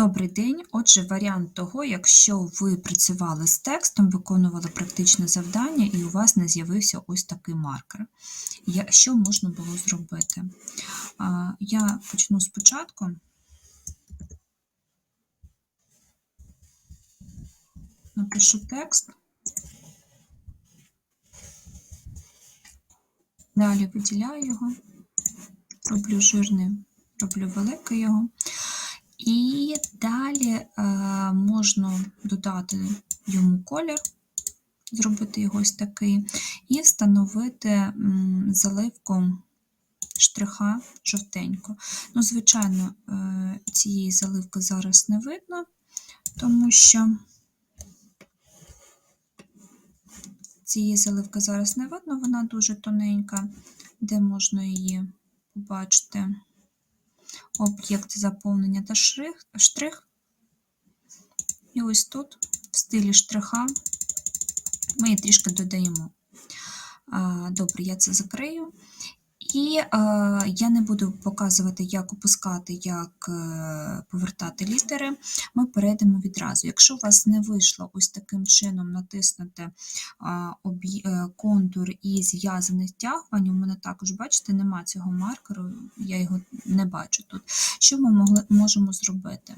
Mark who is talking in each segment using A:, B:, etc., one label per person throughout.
A: Добрий день. Отже, варіант того, якщо ви працювали з текстом, виконували практичне завдання, і у вас не з'явився ось такий маркер. Що можна було зробити? Я почну спочатку. Напишу текст. Далі виділяю його, роблю жирний, роблю великий його. І далі е, можна додати йому колір, зробити його ось такий, і встановити заливку штриха жовтенько. Ну, звичайно, е, цієї заливки зараз не видно, тому що цієї заливки зараз не видно, вона дуже тоненька, де можна її побачити об'єкт заповнення та штрих, штрих. І ось тут, в стилі штриха, ми її трішки додаємо. Добре, я це закрию. І е, я не буду показувати, як опускати, як е, повертати літери. Ми перейдемо відразу. Якщо у вас не вийшло ось таким чином натиснути е, контур і зв'язане втягування, у мене також, бачите, нема цього маркеру, я його не бачу тут. Що ми могли, можемо зробити?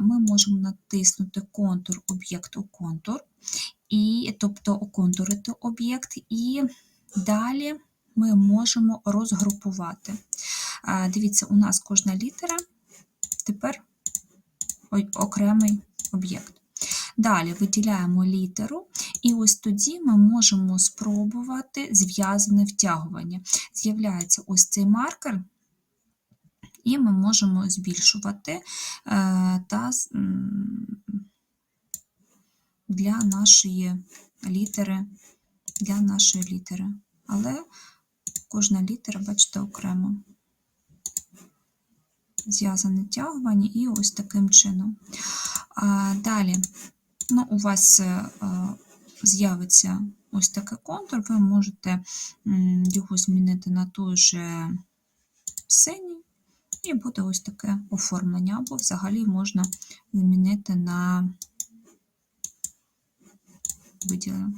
A: Ми можемо натиснути контур об'єкту контур, і, тобто оконтурити об'єкт, і далі ми можемо розгрупувати. Дивіться, у нас кожна літера тепер окремий об'єкт. Далі виділяємо літеру, і ось тоді ми можемо спробувати зв'язане втягування. З'являється ось цей маркер, і ми можемо збільшувати е, та для нашої літери, для нашої літери. Але кожна літера, бачите, окремо. Зв'язане тягування і ось таким чином. А, далі, ну, у вас е, е, з'явиться ось такий контур, ви можете його змінити на той же синій, і буде ось таке оформлення, або взагалі можна змінити на виділення.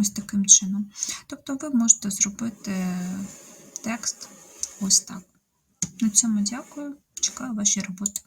A: Ось таким чином. Тобто ви можете зробити текст ось так. На цьому дякую. Чекаю ваші роботи.